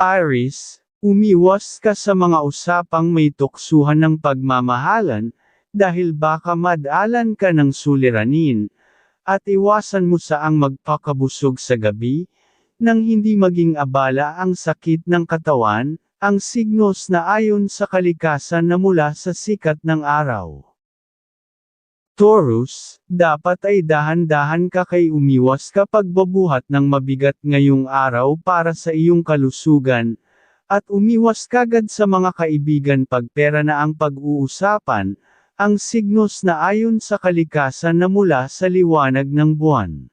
Aris, umiwas ka sa mga usapang may tuksuhan ng pagmamahalan, dahil baka madalan ka ng suliranin, at iwasan mo saang magpakabusog sa gabi, nang hindi maging abala ang sakit ng katawan, ang signos na ayon sa kalikasan na mula sa sikat ng araw. Taurus, dapat ay dahan-dahan ka kay umiwas kapag babuhat ng mabigat ngayong araw para sa iyong kalusugan, at umiwas kagad sa mga kaibigan pag pera na ang pag-uusapan, ang signos na ayon sa kalikasan na mula sa liwanag ng buwan.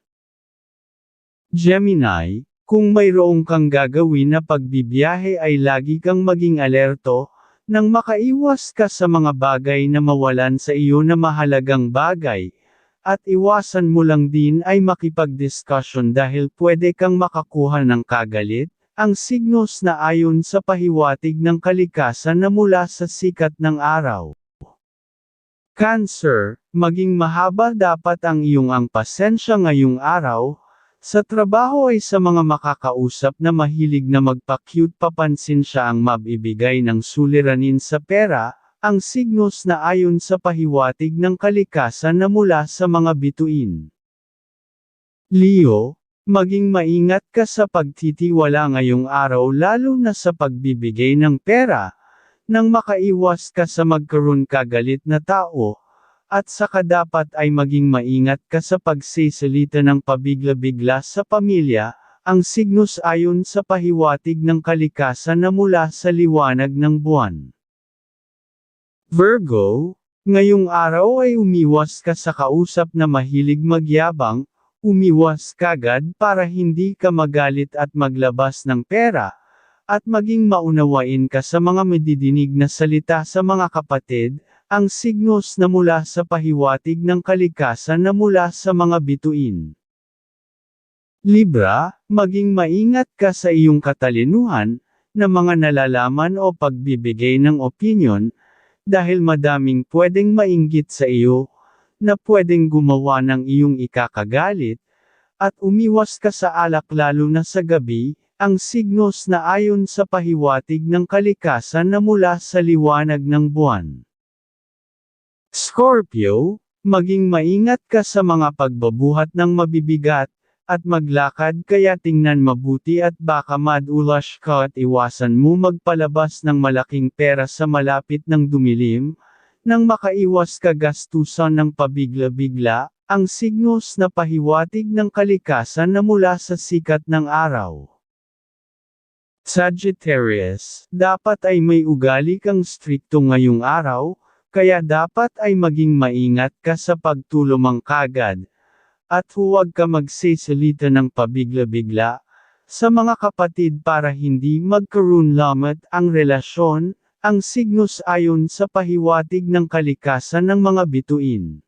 Gemini, kung mayroong kang gagawin na pagbibiyahe ay lagi kang maging alerto, nang makaiwas ka sa mga bagay na mawalan sa iyo na mahalagang bagay, at iwasan mo lang din ay makipag-discussion dahil pwede kang makakuha ng kagalit, ang signos na ayon sa pahiwatig ng kalikasan na mula sa sikat ng araw. Cancer, maging mahaba dapat ang iyong ang pasensya ngayong araw, sa trabaho ay sa mga makakausap na mahilig na magpa-cute papansin siya ang mabibigay ng suliranin sa pera, ang signos na ayon sa pahiwatig ng kalikasan na mula sa mga bituin. Leo, maging maingat ka sa pagtitiwala ngayong araw lalo na sa pagbibigay ng pera, nang makaiwas ka sa magkaroon kagalit na tao, at saka dapat ay maging maingat ka sa pagsisalita ng pabigla-bigla sa pamilya, ang signos ayon sa pahiwatig ng kalikasan na mula sa liwanag ng buwan. Virgo, ngayong araw ay umiwas ka sa kausap na mahilig magyabang, umiwas kagad para hindi ka magalit at maglabas ng pera, at maging maunawain ka sa mga madidinig na salita sa mga kapatid, ang signos na mula sa pahiwatig ng kalikasan na mula sa mga bituin. Libra, maging maingat ka sa iyong katalinuhan, na mga nalalaman o pagbibigay ng opinion, dahil madaming pwedeng mainggit sa iyo, na pwedeng gumawa ng iyong ikakagalit, at umiwas ka sa alak lalo na sa gabi, ang signos na ayon sa pahiwatig ng kalikasan na mula sa liwanag ng buwan. Scorpio, maging maingat ka sa mga pagbabuhat ng mabibigat, at maglakad kaya tingnan mabuti at baka madulas ka at iwasan mo magpalabas ng malaking pera sa malapit ng dumilim, nang makaiwas ka gastusan ng pabigla-bigla, ang signos na pahiwatig ng kalikasan na mula sa sikat ng araw. Sagittarius, dapat ay may ugali kang strikto ngayong araw, kaya dapat ay maging maingat ka sa pagtulumang kagad, at huwag ka magsisalita ng pabigla-bigla, sa mga kapatid para hindi magkaroon lamat ang relasyon, ang signos ayon sa pahiwatig ng kalikasan ng mga bituin.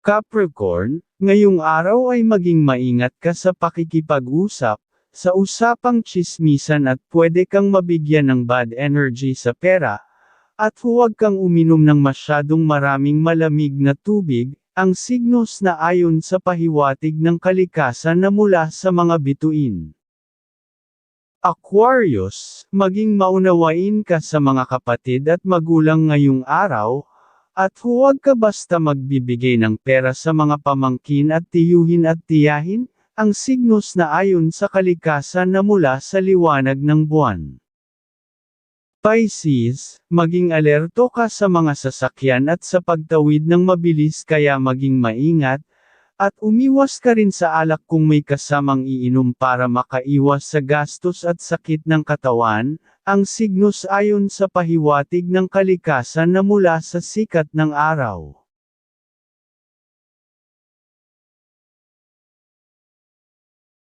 Capricorn, ngayong araw ay maging maingat ka sa pakikipag-usap, sa usapang chismisan at pwede kang mabigyan ng bad energy sa pera, at huwag kang uminom ng masyadong maraming malamig na tubig, ang signos na ayon sa pahiwatig ng kalikasan na mula sa mga bituin. Aquarius, maging maunawain ka sa mga kapatid at magulang ngayong araw, at huwag ka basta magbibigay ng pera sa mga pamangkin at tiyuhin at tiyahin, ang signos na ayon sa kalikasan na mula sa liwanag ng buwan. Pisces, maging alerto ka sa mga sasakyan at sa pagtawid ng mabilis kaya maging maingat, at umiwas ka rin sa alak kung may kasamang iinom para makaiwas sa gastos at sakit ng katawan, ang signos ayon sa pahiwatig ng kalikasan na mula sa sikat ng araw.